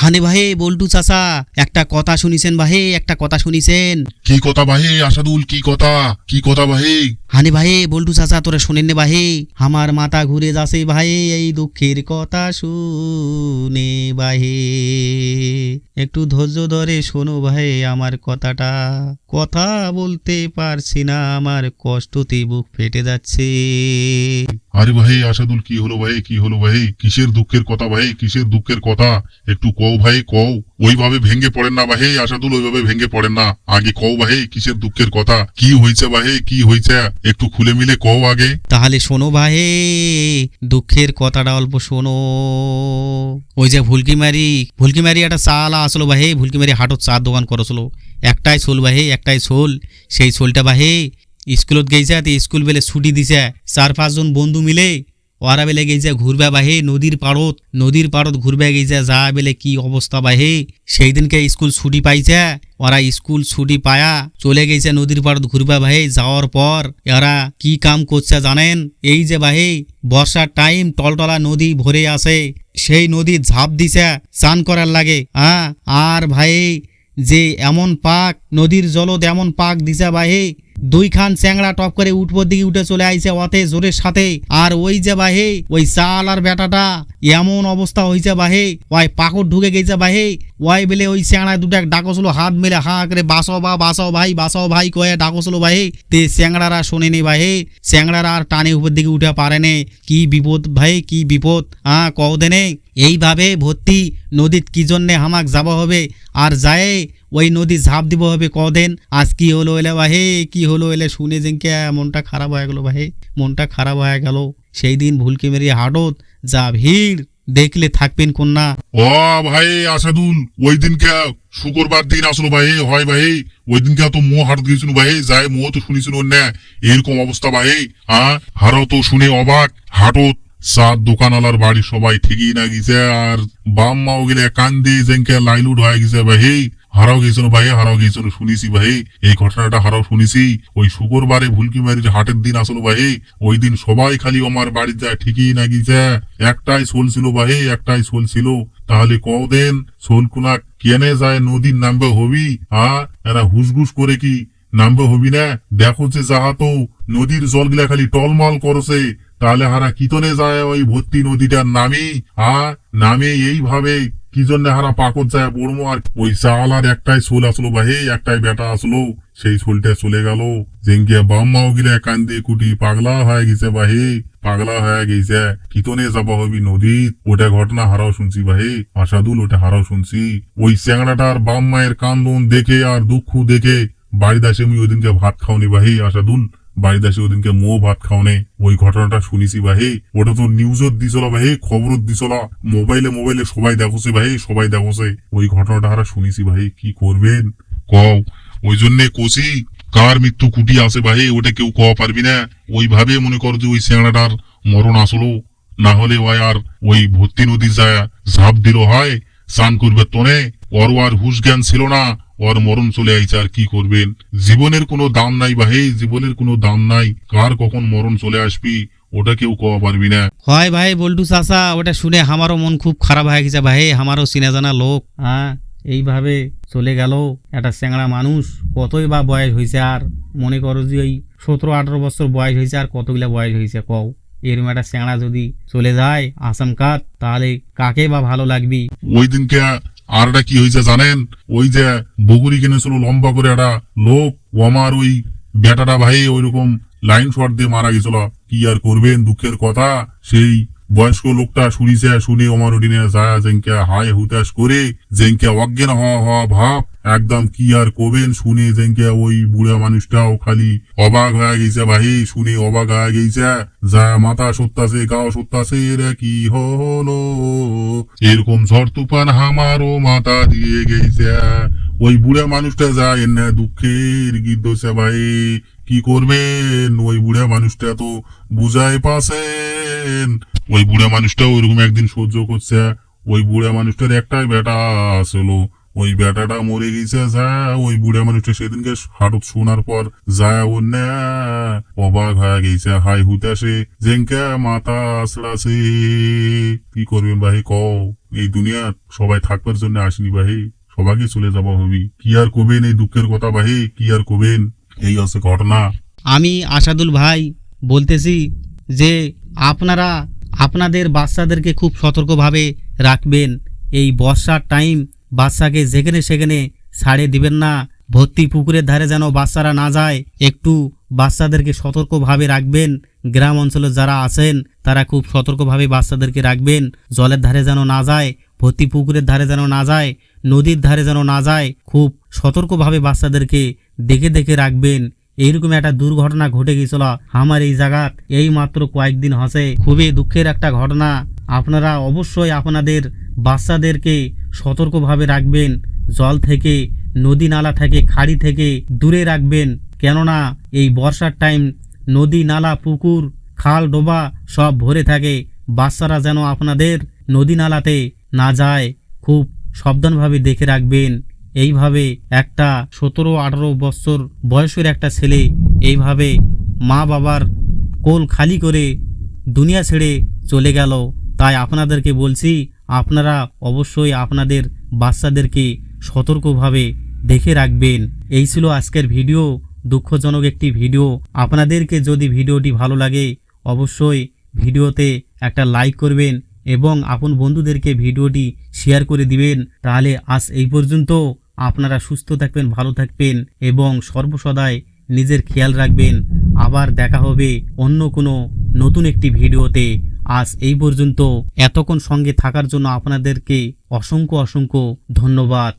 হানে ভাই বল্টু চাচা একটা কথা শুনিছেন ভাই একটা কথা শুনিছেন। কি কথা ভাই আসাদুল কি কথা? কি কথা ভাই? হানে ভাই বল্টু চাচা তোরা শোনেন নে ভাই? আমার মাথা ঘুরে যাচ্ছে ভাই এই দুঃখের কথা শুনে ভাই। একটু ধৈর্য ধরে শোনো ভাই আমার কথাটা। কথা বলতে পারছি না আমার কষ্টতে বুক ফেটে যাচ্ছে। আরে ভাই, আসাদুল, কি হলো ভাই? কি হলো ভাই? কিসের দুঃখের কথা ভাই? কিসের দুঃখের কথা? একটু কও ভাই, কও। ওইভাবে ভেঙে পড়েন না ভাই, আসাদুল, ওইভাবে ভেঙে পড়েন না। আগে কও ভাই, কিসের দুঃখের কথা? কি হয়েছে ভাই? কি হয়েছে? একটু খুলে মিলে কও আগে। তাহলে শোনো ভাই, দুঃখের কথাটা অল্প শোনো। ওই যে ভুলকি মারি ভুলকি মারি একটা চালা আসলো ভাই, ভুলকি মারি হাটত চার দোকান করছিল। একটাই সোল ভাই, একটাই সোল সেই সোলটা বাহে স্কুলত গেছে তো স্কুল বেলে ছুটি দিছে। চার, পাঁচজন বন্ধু মিলে ওরা বেলে গেছে ঘুরবে বাহে, নদীর পাড়ত নদীর পাড়ত ঘুরবে গেছে যা বেলে কি অবস্থা বাহে। সেই দিনকে স্কুল ছুটি পাইছে ওরা স্কুল ছুটি পায়া চলে গেছে নদীর পাড়ত ঘুরবে ভাই যাওয়ার পর। এরা কি কাম করছে জানেন? এই যে ভাই বর্ষার টাইম টলটলা নদী ভরে আসে সেই নদী ঝাঁপ দিছে, চান করার লাগে। হ্যাঁ আর ভাই, যে এমন পাক, নদীর জলত এমন পাক দিছে বাহে দুইখান চ্যাংড়া টপ করে উঠবোর দিকে উঠে চলে আইছে অতে জোরের সাথে। আর ওই যে বাহে, ওই চাল আর বেটাটা, এমন অবস্থা হয়েছে বাহে। ওই পাকড় ঢুকে গেছে বাহে। ওই বেলে ওই চ্যাংড়ায় দুটা ডাকছিল হাত মেলে হা করে বাঁচাও বা বাঁচাও ভাই বাঁচাও ভাই কয়ে ডাকছিল বাহে। তে চ্যাংড়ারা শোনেনি বাহে। চ্যাংড়ারা আর টানে উপর দিকে উঠে পারেনে কি বিপদ ভাই, কি বিপদ? হ্যাঁ কও দেনে। এইভাবে ভর্তি নদীত কি জন্যে হামাক যাব হবে? আর যায় ওই নদী ঝাঁপ দিব হবে কদিন। আজ কি হলো এলে বাহে কি হলো এলে শুনে যেনকে মনটা খারাপ হয়ে গেল বাহে মনটা খারাপ হয়ে গেল। সেই দিন ভুলকে মেরিয়ে হাটত, যা ভিড়, দেখলে থাকবেন কন্যা। ও ভাই, আসাদুল, ওই দিনকে শুক্রবার দিন আসলো ভাই হয় ভাই ওই দিনকে তো মো হাট দিয়েছিল ভাই যাই মো তো শুনেছিল না এরকম অবস্থা ভাই হ্যাঁ? হারও তো শুনে অবাক, হাটত। সাত দোকানওয়ালার বাড়ি সবাই ঠিকই না গেছে, আর বাম মাও গেলে কান্দে যেনকে লাইলুট হয়ে গেছে ভাই হারাও গেছিল ভাই, হারাও গেছিল শুনেছি ভাই। এই ঘটনাটা হারাও শুনেছি। ওই শুক্রবারে ভুলকি মারির হাটের দিন আসলো ভাই। ওই দিন সবাই খালি আমার বাড়িতে যায়, ঠিকই না গেছে একটাই সোল ছিল ভাই, একটাই সোল ছিল। তাহলে কদিন সোল কুনা কেনে যায় নদীর নামবে হবি? হ্যাঁ এরা হুসগুস করে কি নামবে হবি না? দেখো যে যাহা তো নদীর জলগুলা খালি টলমল করছে। তাহলে হারা কিতনে যায় ওই ভর্তি নদীটার নামে হ্যাঁ নামে এইভাবে কি জন্য হারা পাকত যায় পড়ব আর ওই আর একটাই সোল আসলো ভাই একটাই বেটা আসলো। সেই সোলটা চলে গেল। জেঙ্গিয়া বাম্মাও গিলে কান্দে কুটি, পাগলা হয়ে গেছে বা হে, পাগলা হয়ে গেছে। কিতনে যাবা হবি নদী? ওটা ঘটনা হারাও শুনছি ভাই আশাদুল ওটা হারাও শুনছি। ওই চ্যাংড়াটার বাম মায়ের কান্দন দেখে আর দুঃখ দেখে বাড়িতে আসে আমি ওই দিনকে ভাত খাওনি ভাই আসাদুল। বাড়িতে আসে ওদিনকে মো ভাত খাওনে। ওই ঘটনাটা শুনিছি ভাই। ওটা তো নিউজত দিছিল ভাই খবরত দিছিল। মোবাইলে মোবাইলে সবাই দেখছে ভাই, সবাই দেখছে। ওই ঘটনাটা হারা শুনিছি ভাই, কি করবেন? কও। ওই জন্যে কোসি কার মৃত্যু কুটি আছে ভাই, ওটা কেউ কওয়া পারবি না। ওইভাবে মনে কর যে ওই শেংড়াটার মরণ আসলো। না হলে ওই আর ওই ভর্তি নদী যায় ঝাঁপ দিল হয়, স্নান করবে তনে। ওর আর হুশ জ্ঞান ছিল না। ওর মরণ চলে আইছে আর কি করবেন? জীবনের কোনো দাম নাই ভাই জীবনের কোনো দাম নাই। কার কখন মরণ চলে আসবি? ওটা কেউ কওয়া পারবি না। হয় ভাই বল্টু চাচা ওটা শুনে আমারও মন খুব খারাপ হয়ে গেছে ভাই। আমারও চিনা জানা লোক হ্যাঁ? এইভাবে চলে গেল একটা চ্যাংড়া মানুষ। কতই বা বয়স হয়েছে আর? মনে করো যে ওই সতেরো আঠারো বছর বয়স হয়েছে আর কতগুলা বয়স হয়েছে কও? এরকম একটা চ্যাংড়া যদি চলে যায় আসাম কাত তাহলে কাকে বা ভালো লাগবি? ওই দিনকে আরটা কি হয়েছে জানেন? ওই যে বগুড়ি কিনেছিল লম্বা করে একটা লোক, ও আমার ওই বেটাটা ভাই ওই রকম লাইন শট দিয়ে মারা গেছিল। কি আর করবেন? দুঃখের কথা। সেই বয়স্ক লোকটা শুনিছে, শুনে ওমার উডিনে যায়, যেনকে হায় হুতাশ করে, যেনকে অজ্ঞান হওয়া হওয়া ভাব। একদম কি আর করবেন? শুনে যেনকে ওই বুড়া মানুষটাও খালি অবাক হয়ে গেছে ভাই, শুনে অবাক হয়ে গেছে। যা মাথা সত্যাছে গাও সত্যাছে রে কি হলো? এরকম ঝড় তুফান হামারও মাথা দিয়ে গেছে। ওই বুড়া মানুষটা যায় না দুঃখের গীত ভাই, কি করবেন? ওই বুড়া মানুষটা তো বুঝাই পাছেন ওই বুড়া মানুষটা ওইরকম একদিন সহ্য করছে। ওই বুড়া মানুষটার একটাই বেটা আসলো। ওই বেটাটা মরে গেছে যা ওই বুড়া মানুষটা সেদিনকে হাটত শোনার পর যা ও না অবাক হয়ে গেছে হাই হুতাসে জেঙ্কা মাথা আসড়াছে কি করবেন ভাই, কও? এই দুনিয়ার সবাই থাকবার জন্য আসেনি ভাই। সবাইকে চলে যাব হবি কি আর কবেন এই দুঃখের কথা ভাই? কি আর কবেন এই আছে ঘটনা। আমি আসাদুল ভাই বলতেছি যে, আপনারা আপনাদের বাচ্চাদেরকে খুব সতর্কভাবে রাখবেন। এই বর্ষার টাইম বাচ্চাকে যেখানে সেখানে ছাড়ে দিবেন না। ভর্তি পুকুরের ধারে যেন বাচ্চারা না যায়, একটু বাচ্চাদেরকে সতর্কভাবে রাখবেন। গ্রাম অঞ্চলে যারা আছেন, তারা খুব সতর্কভাবে বাচ্চাদেরকে রাখবেন। জলের ধারে যেন না যায়, ভর্তি পুকুরের ধারে যেন না যায়, নদীর ধারে যেন না যায়, খুব সতর্কভাবে বাচ্চাদেরকে দেখে দেখে রাখবেন। এইরকম একটা দুর্ঘটনা ঘটে গেছিল আমার এই জায়গাত এই মাত্র কয়েকদিন হসে খুবই দুঃখের একটা ঘটনা। আপনারা অবশ্যই আপনাদের বাচ্চাদেরকে সতর্কভাবে রাখবেন, জল থেকে, নদী নালা থেকে, খাড়ি থেকে দূরে রাখবেন। কেননা এই বর্ষার টাইম নদী, নালা, পুকুর, খাল, ডোবা সব ভরে থাকে। বাচ্চারা যেন আপনাদের নদী, নালাতে না যায়, খুব সাবধানভাবে দেখে রাখবেন। এইভাবে একটা সতেরো, আঠারো বছর বয়সের একটা ছেলে এইভাবে মা বাবার কোল খালি করে দুনিয়া ছেড়ে চলে গেল। তাই আপনাদেরকে বলছি আপনারা অবশ্যই আপনাদের বাচ্চাদেরকে সতর্কভাবে দেখে রাখবেন। এই ছিল আজকের ভিডিও। দুঃখজনক একটি ভিডিও। আপনাদেরকে যদি ভিডিওটি ভালো লাগে, অবশ্যই ভিডিওতে একটা লাইক করবেন এবং আপন বন্ধুদেরকে ভিডিওটি শেয়ার করে দিবেন। তাহলে আজ এই পর্যন্ত আপনারা সুস্থ থাকবেন, ভালো থাকবেন এবং সর্বসদাই নিজের খেয়াল রাখবেন। আবার দেখা হবে অন্য কোনো নতুন একটি ভিডিওতে। আজ এই পর্যন্ত এতক্ষণ সঙ্গে থাকার জন্য আপনাদেরকে অসংখ্য অসংখ্য ধন্যবাদ।